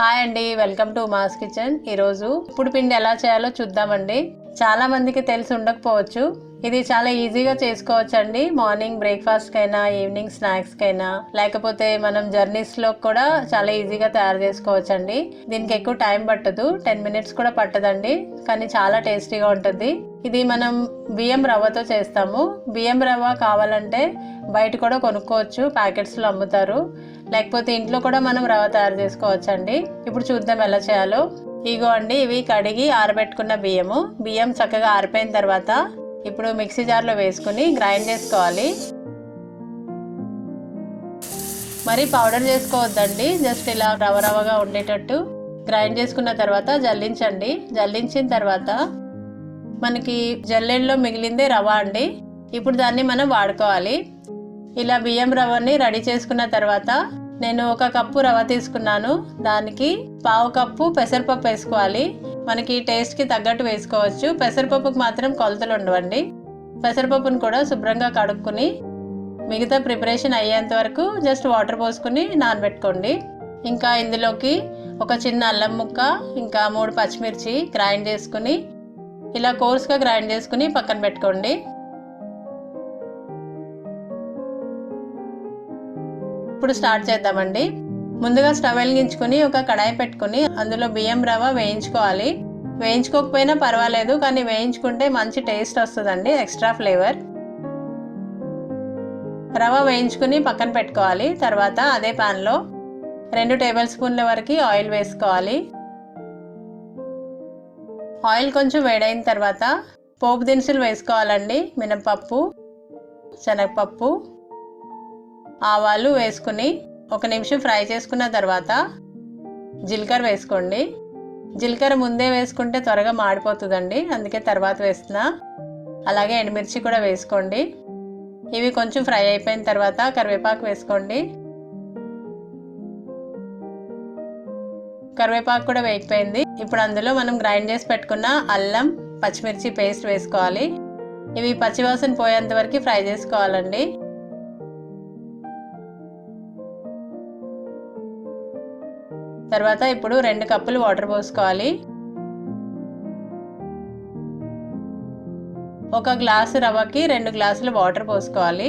Hi అండి welcome to mass kitchen. ఈరోజు ఇప్పుడు పిండి ఎలా చేయాలో చూద్దామండి. చాలా మందికి తెలిసి ఉండకపోవచ్చు. ఇది చాలా ఈజీగా చేసుకోవచ్చు అండి మార్నింగ్ బ్రేక్ఫాస్ట్ కైనా ఈవినింగ్ స్నాక్స్ కైనా లేకపోతే మనం జర్నీస్లో కూడా చాలా ఈజీగా తయారు చేసుకోవచ్చు అండి దీనికి ఎక్కువ టైం పట్టదు. టెన్ మినిట్స్ కూడా పట్టదండి. కానీ చాలా టేస్టీగా ఉంటుంది. ఇది మనం బియ్యం రవ్వతో చేస్తాము. బియ్యం రవ్వ కావాలంటే బయట కూడా కొనుక్కోవచ్చు. ప్యాకెట్స్లో అమ్ముతారు. లేకపోతే ఇంట్లో కూడా మనం రవ్వ తయారు చేసుకోవచ్చండి. ఇప్పుడు చూద్దాం ఎలా చేయాలో. ఇగో అండి ఇవి కడిగి ఆరబెట్టుకున్న బియ్యము. బియ్యం చక్కగా ఆరిపోయిన తర్వాత ఇప్పుడు మిక్సీ జార్లో వేసుకుని గ్రైండ్ చేసుకోవాలి. మరి పౌడర్ చేసుకోవద్దండి జస్ట్ ఇలా రవ రవగా ఉండేటట్టు గ్రైండ్ చేసుకున్న తర్వాత జల్లించండి. జల్లించిన తర్వాత మనకి జల్లెల్లో మిగిలిందే రవ అండి. ఇప్పుడు దాన్ని మనం వాడుకోవాలి. ఇలా బియ్యం రవ్వని రెడీ చేసుకున్న తర్వాత నేను ఒక కప్పు రవ్వ తీసుకున్నాను. దానికి పావు కప్పు పెసరపప్పు వేసుకోవాలి. మనకి టేస్ట్కి తగ్గట్టు వేసుకోవచ్చు. పెసరపప్పుకు మాత్రం కొలతలు ఉండవండి. పెసరపప్పును కూడా శుభ్రంగా కడుక్కుని మిగతా ప్రిపరేషన్ అయ్యేంత వరకు జస్ట్ వాటర్ పోసుకుని నానబెట్టుకోండి. ఇంకా ఇందులోకి ఒక చిన్న అల్లం ముక్క ఇంకా మూడు పచ్చిమిర్చి గ్రైండ్ చేసుకుని ఇలా కోర్స్గా గ్రైండ్ చేసుకుని పక్కన పెట్టుకోండి. ఇప్పుడు స్టార్ట్ చేద్దామండి. ముందుగా స్టవ్ వెలిగించుకొని ఒక కడాయి పెట్టుకుని అందులో బియ్యం రవ్వ వేయించుకోవాలి. వేయించుకోకపోయినా పర్వాలేదు కానీ వేయించుకుంటే మంచి టేస్ట్ వస్తుందండి ఎక్స్ట్రా ఫ్లేవర్. రవ్వ వేయించుకుని పక్కన పెట్టుకోవాలి. తర్వాత అదే ప్యాన్లో రెండు టేబుల్ స్పూన్ల వరకు ఆయిల్ వేసుకోవాలి. ఆయిల్ కొంచెం వేడైన తర్వాత పోపు దినుసులు వేసుకోవాలండి మినపప్పు శనగపప్పు. ఆవాలు వేసుకుని ఒక నిమిషం ఫ్రై చేసుకున్న తర్వాత జీలకర్ర వేసుకోండి. జీలకర్ర ముందే వేసుకుంటే త్వరగా మాడిపోతుందండి. అందుకే తర్వాత వేస్తున్నా. అలాగే ఎండుమిర్చి కూడా వేసుకోండి. ఇవి కొంచెం ఫ్రై అయిపోయిన తర్వాత కరివేపాకు వేసుకోండి. కరివేపాకు కూడా వేగిపోయింది. ఇప్పుడు అందులో మనం గ్రైండ్ చేసి పెట్టుకున్న అల్లం పచ్చిమిర్చి పేస్ట్ వేసుకోవాలి. ఇవి పచ్చివాసన పోయేంత వరకు ఫ్రై చేసుకోవాలండి. తర్వాత ఇప్పుడు రెండు కప్పులు వాటర్ పోసుకోవాలి. ఒక గ్లాసు రవ్వకి రెండు గ్లాసులు వాటర్ పోసుకోవాలి.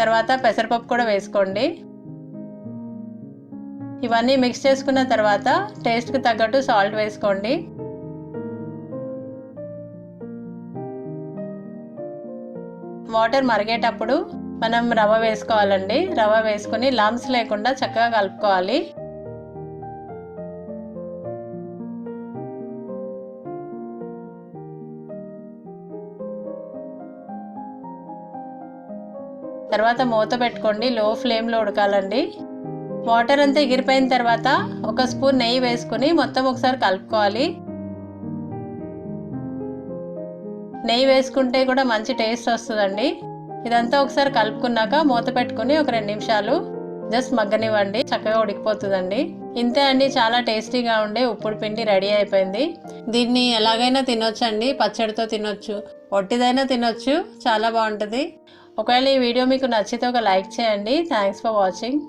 తర్వాత పెసరపప్పు కూడా వేసుకోండి. ఇవన్నీ మిక్స్ చేసుకున్న తర్వాత టేస్ట్కి తగ్గట్టు సాల్ట్ వేసుకోండి. వాటర్ మరిగేటప్పుడు మనం రవ్వ వేసుకోవాలండి. రవ్వ వేసుకుని లామ్స్ లేకుండా చక్కగా కలుపుకోవాలి. తర్వాత మూత పెట్టుకోండి. లో ఫ్లేమ్లో ఉడకాలండి. వాటర్ అంతా ఎగిరిపోయిన తర్వాత ఒక స్పూన్ నెయ్యి వేసుకుని మొత్తం ఒకసారి కలుపుకోవాలి. నెయ్యి వేసుకుంటే కూడా మంచి టేస్ట్ వస్తుందండి. ఇదంతా ఒకసారి కలుపుకున్నాక మూత పెట్టుకుని ఒక రెండు నిమిషాలు జస్ట్ మగ్గనివ్వండి చక్కగా ఉడికిపోతుందండి. ఇంతే అండి చాలా టేస్టీగా ఉండే ఉప్పుడు పిండి రెడీ అయిపోయింది. దీన్ని ఎలాగైనా తినొచ్చు అండి పచ్చడితో తినొచ్చు ఒట్టిదైనా తినొచ్చు చాలా బాగుంటుంది. ఒకవేళ ఈ వీడియో మీకు నచ్చితే ఒక లైక్ చేయండి. Thanks for watching